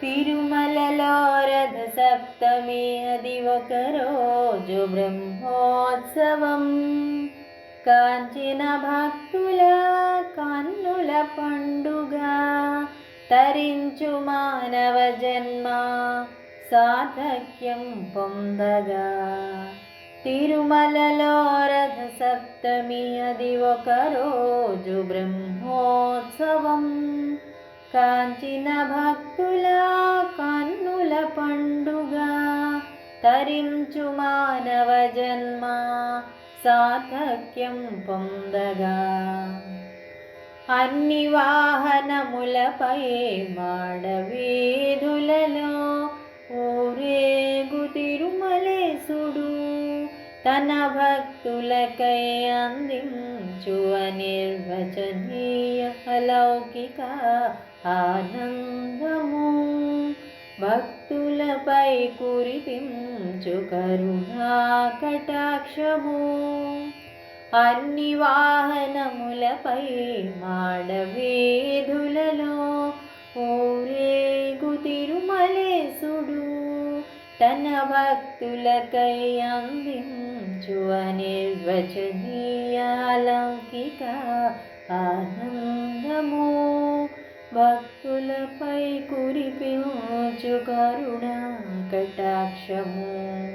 తిరుమలలో రథ సప్తమి అది ఒక రోజు బ్రహ్మోత్సవం కాంచిన భక్తుల కన్నుల పండుగ తరించు మానవ జన్మ సాధక్యం పొందగా తిరుమలలో రథ సప్తమి అది ఒక రోజు బ్రహ్మోత్సవం కాంచిన భక్తుల కన్నుల పండుగ. తరించు మానవ జన్మ సాధక్యం పొందగా. అన్ని వాహనములపై మాడవీధులలో ఊరే తన భక్తులకై అందించు అనిర్వచనీయ అలౌకిక ఆనందము. భక్తులపై కురిపించు కరుణా కటాక్షము. అన్ని వాహనములపై మాడవేధులలో ఊరేగు తిరుమలేసుడు తన భక్తులకై అందించు అనిర్వచనీయ లౌకిక ఆనందము. భక్తులపై కురిపించు కరుణ కటాక్షము.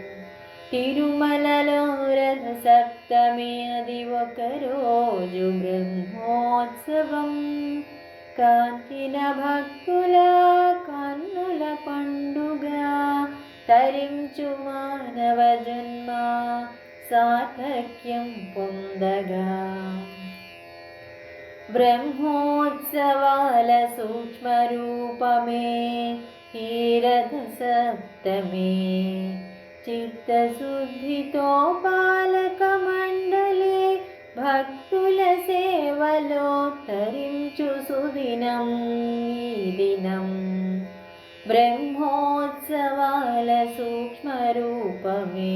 తిరుమలలో రథ సప్తమి అది ఒక రోజు బ్రహ్మోత్సవం. కాంతిన భక్తుల కన్నుల పండుగ. తరించు మానవ జన్మ. సార్థక్యం పొందగా బ్రహ్మోత్సవాల సూక్ష్మరూపమే హీరథ సప్తమే చిత్తశుద్ధితో పాలక మండలి భక్తుల సేవలో తరించు సుదినం ఈ దినం బ్రహ్మోత్సవాల సూక్ష్మరూపమే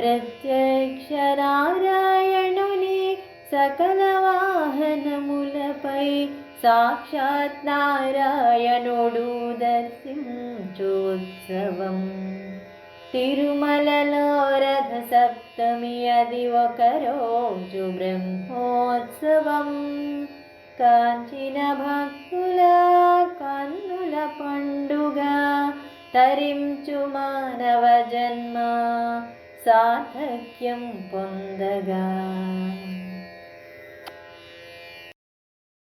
ప్రత్యక్ష నారాయణుని సకల వాహనములపై సాక్షాత్ నారాయణుడు దర్శించోత్సవం. తిరుమలలో రథ సప్తమి అది ఒక రోజు బ్రహ్మోత్సవం. కాంచిన భక్తుల కన్నుల పండుగ తరిం సాధక్యం పొందగా.